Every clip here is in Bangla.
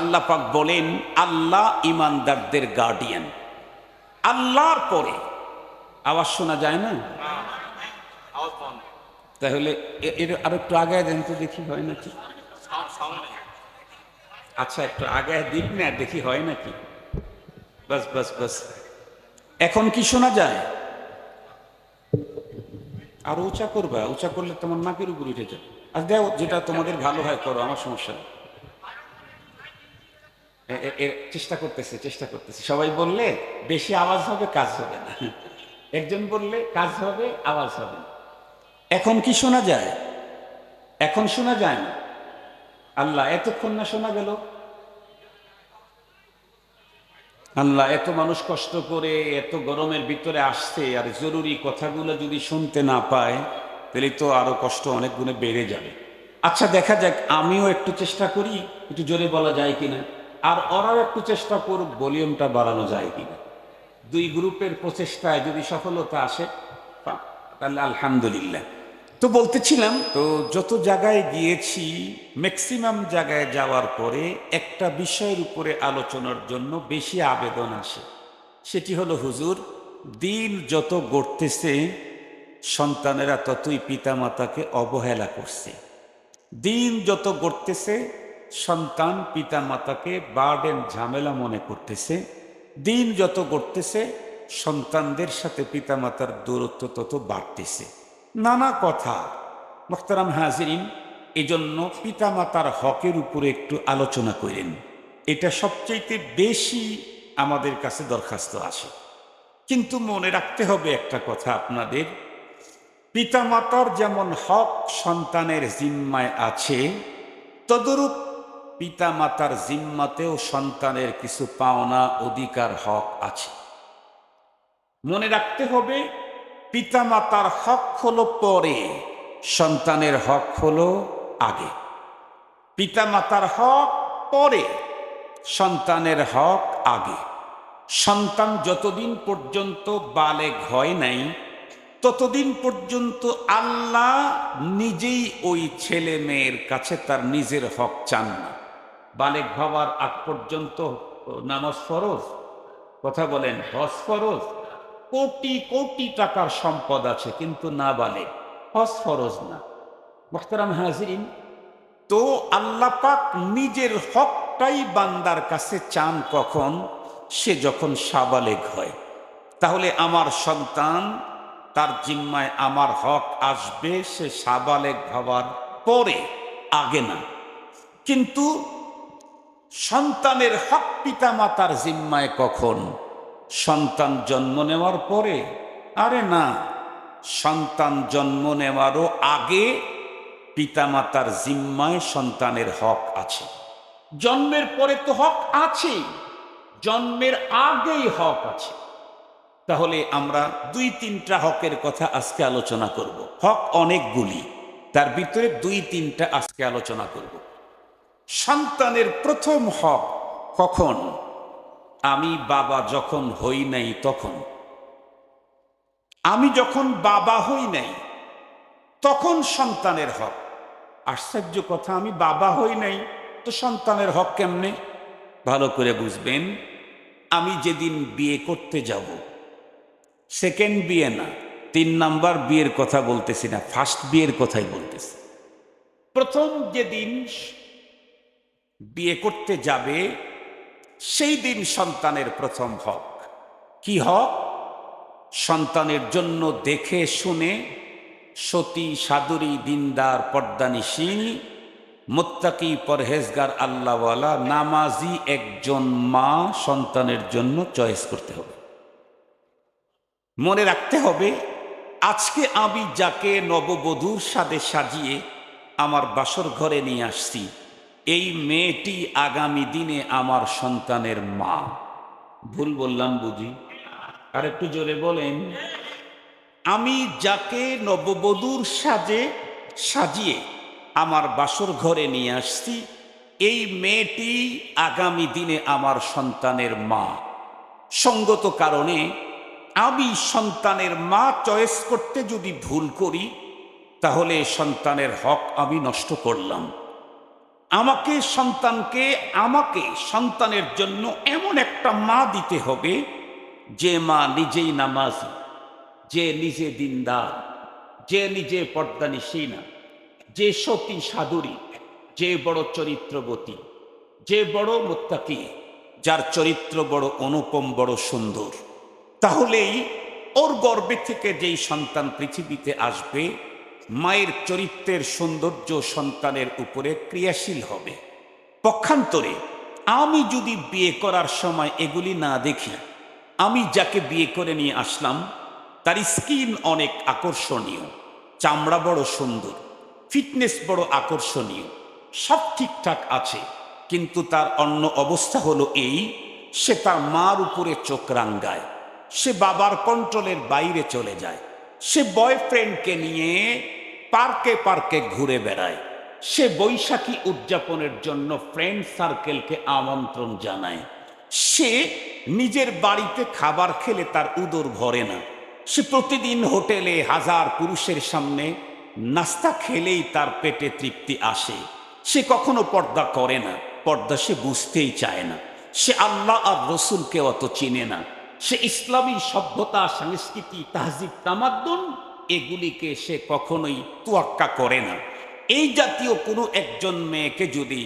আল্লাহ পাক বলেন, আল্লাহ ইমানদারদের গার্ডিয়ান আল্লাহর পরে। আওয়াজ শোনা যায় না? তাহলে এর আর একটু আগে দেন তো দেখি হয় নাকি? আচ্ছা একটু আগে দিক না, দেখি হয় নাকি? বাস বাস বাস। এখন কি শোনা যায়? আর উঁচা করবা, উঁচা করলে তোমার নাকের উপর উঠে যায়। আর দেখো যেটা তোমাদের ভালো হয় করো, আমার সমস্যা নেই। চেষ্টা করতেছে চেষ্টা করতেছে। সবাই বললে, বেশি আওয়াজ হবে, কাজ হবে না। একজন বললে, কাজ হবে, আওয়াজ হবে এখন কি শোনা যায়? এখন শোনা যায় না। আল্লাহ, এতক্ষণ না শোনা গেল? আল্লাহ, এত মানুষ কষ্ট করে, এত গরমের ভিতরে আসছে, আর জরুরি কথাগুলো যদি শুনতে না পায়, তাহলে তো আরও কষ্ট অনেক গুণে বেড়ে যাবে। আচ্ছা দেখা যাক, আমিও একটু চেষ্টা করি, একটু জোরে বলা যায় কিনা। আর ওরাও একটু চেষ্টা করুক ভলিউমটা বাড়ানো যায় কিনা। দুই গ্রুপের প্রচেষ্টায় যদি সফলতা আসে তাহলে আলহামদুলিল্লাহ। তো বলতেছিলাম, তো যত জায়গায় গিয়েছি ম্যাক্সিমাম জায়গায় যাওয়ার পরে একটা বিষয়ের উপরে আলোচনার জন্য বেশি আবেদন আসে। সেটি হলো, হুজুর, দিন যত গড়তেছে, সন্তানেরা ততই পিতামাতাকে অবহেলা করছে। দিন যত গড়তেছে সন্তান পিতামাতাকে বার্ডেন ঝামেলা মনে করতেছে, দিন যত গড়তেছে, সন্তানদের সাথে পিতামাতার দূরত্ব তত বাড়তেছে। নানা কথা, মোখতারাম হাজিরিন, এজন্য পিতামাতার হকের উপরে একটু আলোচনা করেন। এটা সবচাইতে বেশি আমাদের কাছে দরখাস্ত আসে। কিন্তু মনে রাখতে হবে একটা কথা আপনাদের, পিতামাতার যেমন হক সন্তানের জিম্মায় আছে, তদরূপ পিতামাতার জিম্মাতেও সন্তানের কিছু পাওনা অধিকার হক আছে। মনে রাখতে হবে, পিতামাতার হক হলো পরে, সন্তানের হক হলো আগে। পিতামাতার হক পরে, সন্তানের হক আগে। সন্তান যতদিন পর্যন্ত বালেগ হয় নাই, ততদিন পর্যন্ত আল্লাহ নিজেই ওই ছেলে মেয়ের কাছে তার নিজের হক চান না। বালেগ হওয়ার আগ পর্যন্ত নামাজ ফরজ? কথা বলেন, হজ ফরজ? কোটি কোটি টাকার সম্পদ আছে, কিন্তু না বালে হজ ফরজ না। মোখতারাম হাজিরিন, তো আল্লাহ পাক নিজের হকটাই বান্দার কাছে চান কখন? সে যখন সাবালেগ হয়। তাহলে আমার সন্তান, তার জিম্মায় আমার হক আসবে, সে সাবালেগ হওয়ার পরে, আগে না। কিন্তু সন্তানের হক পিতা মাতার জিম্মায় কখন? সন্তান জন্ম নেওয়ার পরে? আরে না, সন্তান জন্ম নেওয়ারও আগে পিতামাতার জিম্মায় সন্তানের হক আছে। জন্মের পরে তো হক আছে, জন্মের আগেই হক আছে। তাহলে আমরা দুই তিনটা হকের কথা আজকে আলোচনা করব। হক অনেকগুলি, তার ভিতরে দুই তিনটা আজকে আলোচনা করব। সন্তানের প্রথম হক কখন? আমি বাবা যখন হই নাই তখন। আমি যখন বাবা হই নাই, তখন সন্তানের হক। আশ্চর্য কথা, আমি বাবা হই নাই, তো সন্তানের হক কেমনে? ভালো করে বুঝবেন, আমি যেদিন বিয়ে করতে যাব, সেকেন্ড বিয়ে না, তিন নাম্বার বিয়ের কথা বলতেছি না, ফার্স্ট বিয়ের কথাই বলতেছি। প্রথম যেদিন বিয়ে করতে যাবে, সেই দিন সন্তানের প্রথম হক। কি হক? সন্তানের জন্য দেখে শুনে সতী সাদুরী দিনদার পর্দানিশীল মোত্তাকি পরহেজগার আল্লাহওয়ালা, নামাজি একজন মা সন্তানের জন্য চয়েস করতে হবে। মনে রাখতে হবে, আজকে আমি যাকে নববধূর সাথে সাজিয়ে আমার বাসর ঘরে নিয়ে আসছি এই মেয়েটি আগামী দিনে আমার সন্তানের মা। ভুল বললাম বুঝি? আর একটু জোরে বলেন। আমি যাকে নববধূর সাজে সাজিয়ে আমার বাসর ঘরে নিয়ে আসছি, এই মেয়েটি আগামী দিনে আমার সন্তানের মা। সঙ্গত কারণে আমি সন্তানের মা চয়েস করতে যদি ভুল করি, তাহলে সন্তানের হক আমি নষ্ট করলাম। আমাকে সন্তানকে, আমাকে সন্তানের জন্য এমন একটা মা দিতে হবে যে মা নিজেই নামাজ, যে নিজে দিনদার, যে নিজে পর্দা নিশিনা যে সতী সাধুরী, যে বড় চরিত্রবতী, যে বড় মোত্তাকি, যার চরিত্র বড় অনুপম, বড় সুন্দর। তাহলেই ওর গর্বে থেকে যেই সন্তান পৃথিবীতে আসবে মায়ের চরিত্রের সৌন্দর্য সন্তানের উপরে ক্রিয়াশীল হবে। পক্ষান্তরে, আমি যদি বিয়ে করার সময় এগুলি না দেখি, আমি যাকে বিয়ে করে নিয়ে আসলাম, তার স্কিন অনেক আকর্ষণীয়, চামড়া বড় সুন্দর, ফিটনেস বড় আকর্ষণীয়, সব ঠিকঠাক আছে, কিন্তু তার অন্য অবস্থা হলো এই, সে তার মার উপরে চোখ রাঙ্গায়, সে বাবার কন্ট্রোলের বাইরে চলে যায়, সে বয়ফ্রেন্ডকে নিয়ে পার্কে পার্কে ঘুরে বেড়ায়। সে বৈশাখী উদযাপনের জন্য ফ্রেন্ড সার্কেলকে আমন্ত্রণ জানায়। সে নিজের বাড়িতে খাবার খেলে তার উদর ভরে না। সে প্রতিদিন হোটেলে হাজার পুরুষের সামনে নাস্তা খেলেই তার পেটে তৃপ্তি আসে। সে কখনো পর্দা করে না, পর্দা সে বুঝতেই চায় না। সে আল্লাহ আর রসুলকে অত চিনে না। সে ইসলামী সভ্যতা, সংস্কৃতি, তাহজিব, তামাদ্দুন এগুলিকে সে কখনোই তুয়াক্কা করে না। এই জাতীয় কোনো একজন মেয়েকে যদি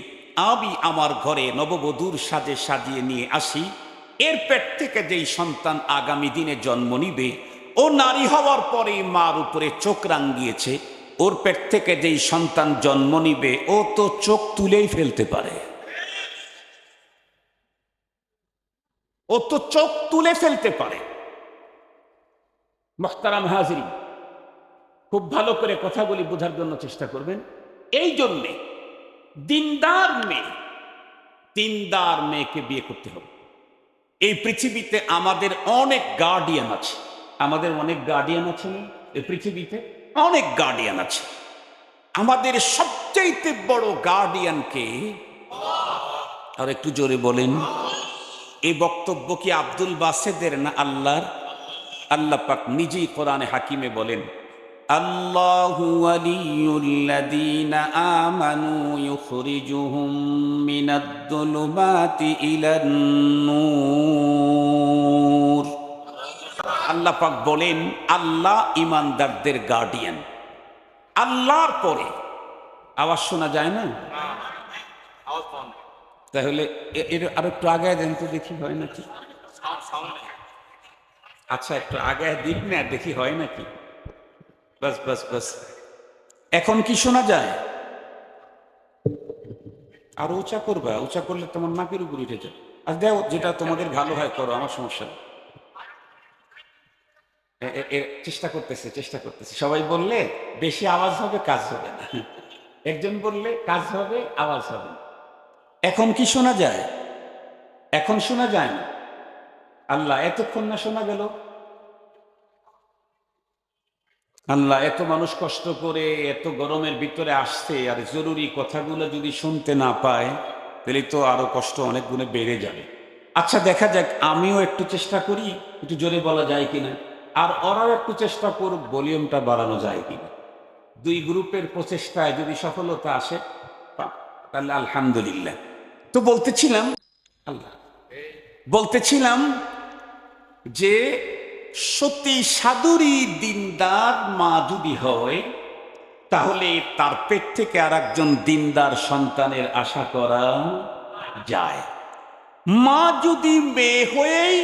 আমি আমার ঘরে নববধূর সাজে সাজিয়ে নিয়ে আসি, এর পেট থেকে যেই সন্তান আগামী দিনে জন্ম নিবে, ও নারী হওয়ার পরে মার উপরে চোখ রাঙ্গিয়েছে ওর পেট থেকে যেই সন্তান জন্ম নিবে, ও তো চোখ তুলেই ফেলতে পারে। ও তো চোখ তুলে ফেলতে পারে। মোখতারাম হাজিরি খুব ভালো করে কথাগুলি বোঝার জন্য চেষ্টা করবেন। এই জন্যে দিনদার মেয়ে, দিনদার মেয়েকে বিয়ে করতে হবে। এই পৃথিবীতে আমাদের অনেক গার্ডিয়ান আছে। আমাদের অনেক গার্ডিয়ান আছে এই পৃথিবীতে অনেক গার্ডিয়ান আছে। আমাদের সবচাইতে বড় গার্ডিয়ানকে আর একটু জোরে বলেন। এই বক্তব্য কি আব্দুল বাসেদের না আল্লাহর? আল্লাহ পাক নিজেই কোরআনে হাকিমে বলেন আল্লাহু ওয়ালিয়ুল্লাযীনা আমানু ইউখরিজুহুম মিনাদ-দুলুমাতি ইলান নূর। আল্লাহ পাক বলেন, আল্লাহ ইমানদারদের গার্ডিয়ান আল্লাহর পরে। আওয়াজ শোনা যায় না. তাহলে এর আর একটু আগে দেন তো দেখি, হয় নাকি? আচ্ছা একটু আগে দিন না, দেখি হয় নাকি? বাস বাস বাস। এখন কি শোনা যায়? আর উঁচা করবা, উঁচা করলে তোমার নাকের উপর উঠে যায়। আর দেখো, যেটা তোমাদের ভালো হয়, করো, আমার সমস্যা চেষ্টা করতেছে চেষ্টা করতেছে। সবাই বললে, বেশি আওয়াজ হবে, কাজ হবে না। একজন বললে, কাজ হবে, আওয়াজ হবে এখন কি শোনা যায়? এখন শোনা যায় না। আল্লাহ এতক্ষণ না শোনা গেল। আল্লাহ, এত মানুষ কষ্ট করে, এত গরমের ভিতরে আসছে, আর জরুরি কথাগুলো যদি শুনতে না পায়, তাহলে তো আরও কষ্ট অনেক গুণে বেড়ে যাবে। আচ্ছা দেখা যাক, আমিও একটু চেষ্টা করি, একটু জোরে বলা যায় কিনা। আর ওরাও একটু চেষ্টা করুক, ভলিউমটা বাড়ানো যায় কিনা। দুই গ্রুপের প্রচেষ্টায় যদি সফলতা আসে তাহলে আলহামদুলিল্লাহ। তো বলতেছিলাম, আল্লাহ, বলতেছিলাম যে সত্যি সাধুরী দিনদার মা যদি হয়, তাহলে তার পেট থেকে আর একজন দিনদার সন্তানের আশা করা যায়। মা যদি মেয়ে হয়েই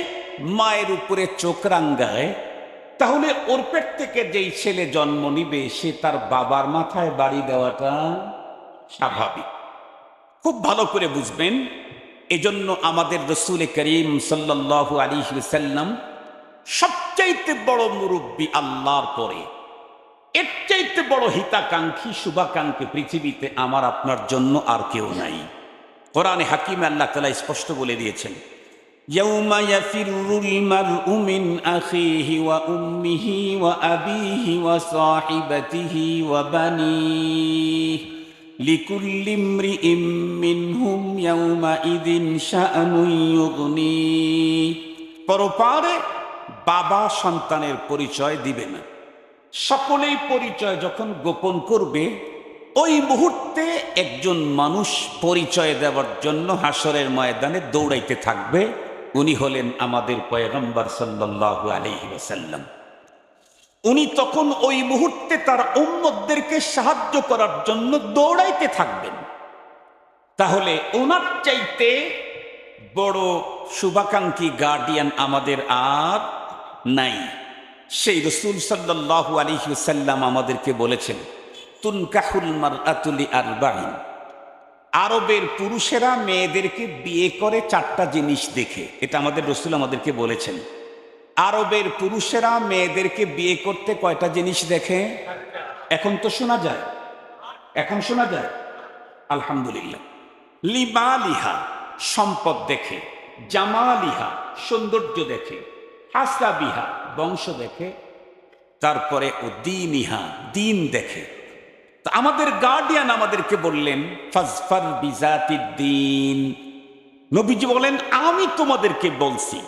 মায়ের উপরে চোখ রাঙ্গায়, তাহলে ওর পেট থেকে যেই ছেলে জন্ম নিবে, সে তার বাবার মাথায় বাড়ি দেওয়াটা স্বাভাবিক। খুব ভালো করে বুঝবেন, এজন্য আমাদের রসুল করিম সাল্লাল্লাহু আলী সাল্লাম সবচাইতে বড় মুরব্বী আল্লাহর পরে এর চাইতে বড় হিতাকাঙ্ক্ষী শুভাকাঙ্ক্ষী পৃথিবীতে আমার আপনার জন্য আর কেউ নাই কোরআনে হাকিম আল্লাহ তালা স্পষ্ট বলে দিয়েছেন يوم يفر المرء من أخيه وأمه وأبيه وصاحبته وبنيه لكل امرئ منهم يومئذ شأن يغنيه পরপারে বাবা সন্তানের পরিচয় দিবে না সকলেই পরিচয় যখন গোপন করবে, ওই মুহূর্তে একজন মানুষ পরিচয় দেওয়ার জন্য হাসরের ময়দানে দৌড়াইতে থাকবে। উনি হলেন আমাদের পয়গম্বর সাল্লাল্লাহু আলাইহি ওয়াসাল্লাম। উনি তখন ওই মুহূর্তে তার উম্মতদেরকে সাহায্য করার জন্য দৌড়াইতে থাকবেন। তাহলে ওনার চাইতে বড় শুভাকাঙ্ক্ষী গার্ডিয়ান আমাদের আর নাই। সেই রসুল সাল্লাল্লাহু আলাইহি ওয়াসাল্লাম আমাদেরকে বলেছেন, তুনকাহুল আতুলি আর আরবাইন আরবের পুরুষেরা মেয়েদেরকে বিয়ে করে চারটা জিনিস দেখে, এটা আমাদের রসুল আমাদেরকে বলেছেন। আরবের পুরুষেরা মেয়েদেরকে বিয়ে করতে কয়টা জিনিস দেখে? এখন তো শোনা যায়। এখন শোনা যায়। আলহামদুলিল্লাহ। লিমালিহা সম্পদ দেখে। জামালিহা সৌন্দর্য দেখে। হাসাবিহা বংশ দেখে। তারপরে ও দিন ইহা, দিন দেখে। তা আমাদের গার্ডিয়ান আমাদেরকে বললেন, ফাজফার বিজাতি দিন। নবীজি বলেন, আমি তোমাদেরকে বলছি,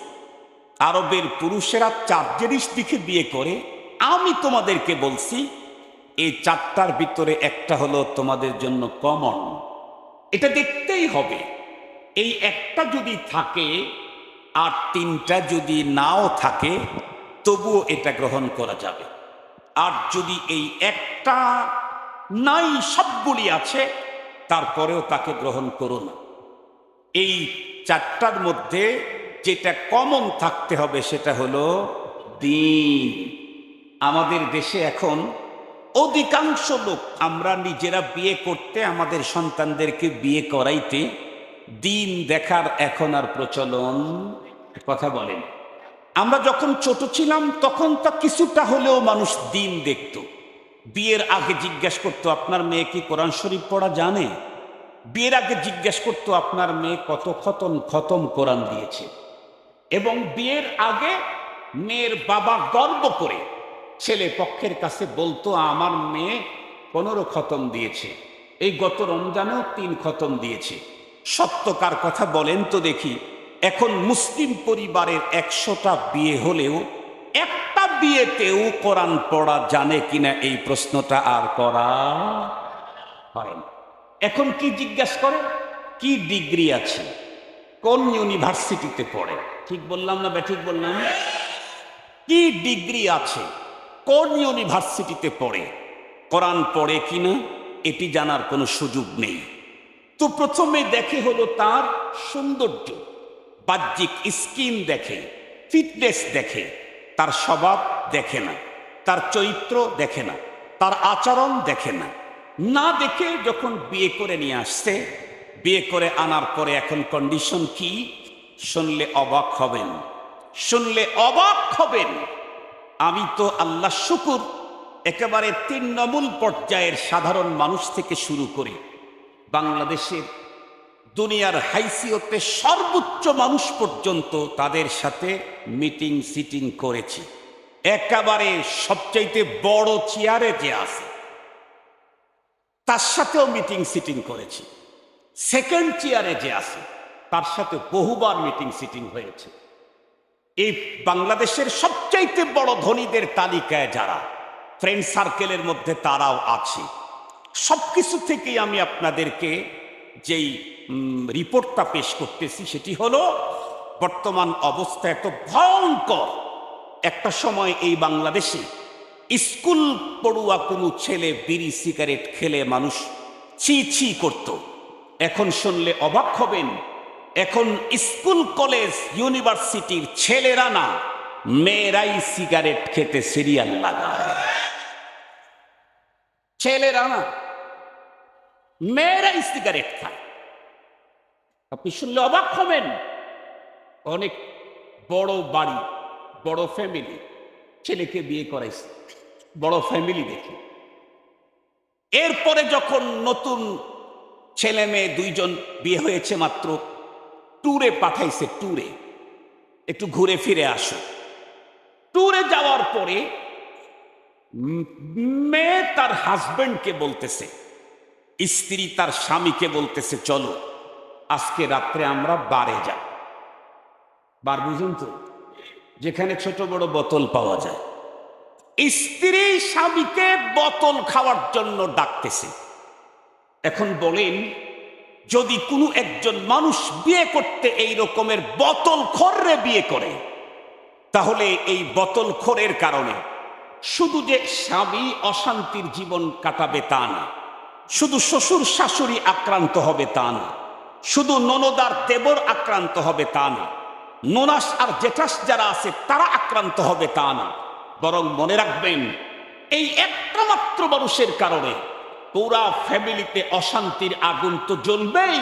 আরবের পুরুষেরা চার জিনিস দিকে বিয়ে করে, আমি তোমাদেরকে বলছি, এই চারটার ভিতরে একটা হলো তোমাদের জন্য কমন এটা দেখতেই হবে। এই একটা যদি থাকে আর তিনটা যদি নাও থাকে, তবুও এটা গ্রহণ করা যাবে। আর যদি এই একটা নাই সবগুলি আছে, তারপরেও তাকে গ্রহণ করো না। এই চারটার মধ্যে যেটা কমন থাকতে হবে সেটা হলো দিন। আমাদের দেশে এখন অধিকাংশ লোক, আমরা নিজেরা বিয়ে করতে আমাদের সন্তানদেরকে বিয়ে করাইতে দিন দেখার এখন আর প্রচলন কথা বলেন। আমরা যখন ছোট ছিলাম, তখন তা কিছুটা হলেও মানুষ দিন দেখত। বিয়ের আগে জিজ্ঞেস করতো, আপনার মেয়ে কি কোরআন শরীফ পড়া জানে? বিয়ের আগে জিজ্ঞেস করতো, আপনার মেয়ে কত খতম খতম কোরআন দিয়েছে? এবং বিয়ের আগে মেয়ের বাবা গর্ব করে ছেলে পক্ষের কাছে বলতো, আমার মেয়ে পনেরো খতম দিয়েছে। এই গত রমজানেও তিন খতম দিয়েছে। সত্যকার কথা বলেন তো দেখি। এখন মুসলিম পরিবারের একশোটা বিয়ে হলেও একটা বিয়েতেও কোরআন পড়া জানে কিনা এই প্রশ্নটা আর করা হয়। এখন কি জিজ্ঞাসা করে? কি ডিগ্রি আছে? কোন ইউনিভার্সিটিতে পড়ে? ঠিক বললাম না ঠিক বললাম? কি ডিগ্রি আছে? কোন ইউনিভার্সিটিতে পড়ে? কোরআন পড়ে কিনা? এটি জানার কোনো সুযোগ নেই। তো প্রথমে দেখে হলো তার সৌন্দর্য, বাহ্যিক স্কিন দেখে, ফিটনেস দেখে, তার স্বভাব দেখে না, তার চরিত্র দেখে না, তার আচরণ দেখে না। না দেখে যখন বিয়ে করে নিয়ে আসছে, বিয়ে করে আনার পরে এখন কন্ডিশন কি? শুনলে অবাক হবেন, শুনলে অবাক হবেন। আমি তো আল্লাহ শুকুর, একেবারে তৃণমূল পর্যায়ের সাধারণ মানুষ থেকে শুরু করে বাংলাদেশের দুনিয়ার হাইসিয়তে সর্বোচ্চ মানুষ পর্যন্ত তাদের সাথে মিটিং সিটিং করেছি। একেবারে সবচাইতে বড় চেয়ারে যে আছে, তার সাথেও মিটিং সিটিং করেছি। সেকেন্ড চেয়ারে যে আছে, তার সাথে বহুবার মিটিং সিটিং হয়েছে। এই বাংলাদেশের সবচাইতে বড় ধনীদের তালিকায় যারা ফ্রেন্ড সার্কেলের মধ্যে তারাও আছে। সবকিছু থেকেই আমি আপনাদেরকে যেই রিপোর্টটা পেশ করতেছি সেটি হলো, বর্তমান অবস্থা এত ভয়ঙ্কর। একটা সময় এই বাংলাদেশে স্কুল পড়ুয়া কোনো ছেলে বিড়ি সিগারেট খেলে মানুষ ছি ছি করত। এখন শুনলে অবাক হবেন, এখন স্কুল, কলেজ, ইউনিভার্সিটির ছেলেরা না মেয়েরাই সিগারেট খেতে সিরিয়াল লাগায়। ছেলেরা না মেয়েরাই সিগারেট খায়। আপনি শুনলে অবাক হবেন। অনেক বড় বাড়ি, বড় ফ্যামিলি, ছেলেকে বিয়ে করাইছে। বড় ফ্যামিলি দেখে। এরপরে যখন নতুন ছেলে মেয়ে দুইজন বিয়ে হয়েছে মাত্র, ট্যুরে পাঠাইছে, ট্যুরে। একটু ঘুরে ফিরে আসো। ট্যুরে যাওয়ার পরে মেয়ে তার হাজবেন্ডকে বলতেছে স্ত্রী তার স্বামীকে বলতেছে, চলো, আজকে রাত্রে আমরা বারে যাব বার বুঝুন তো, যেখানে ছোট বড় বোতল পাওয়া যায়। স্ত্রী স্বামীকে বোতল খাওয়ার জন্য ডাকতেছে। এখন বলেন, যদি কোনো একজন মানুষ বিয়ে করতে এই রকমের বোতল খররে বিয়ে করে, তাহলে এই বোতল খোরের কারণে শুধু যে স্বামী অশান্তির জীবন কাটাবে তা না শুধু শ্বশুর শাশুড়ি আক্রান্ত হবে তা না, শুধু ননদার দেবর আক্রান্ত হবে তা না, ননাস আর জেঠাস যারা আছে তারা আক্রান্ত হবে তা না। বরং মনে রাখবেন, এই একটা মাত্র মানুষের কারণে পুরা ফ্যামিলিতে অশান্তির আগুন তো জ্বলবেই,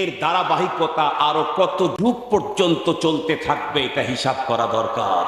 এর ধারাবাহিকতা আরও কত যুগ পর্যন্ত চলতে থাকবে এটা হিসাব করা দরকার।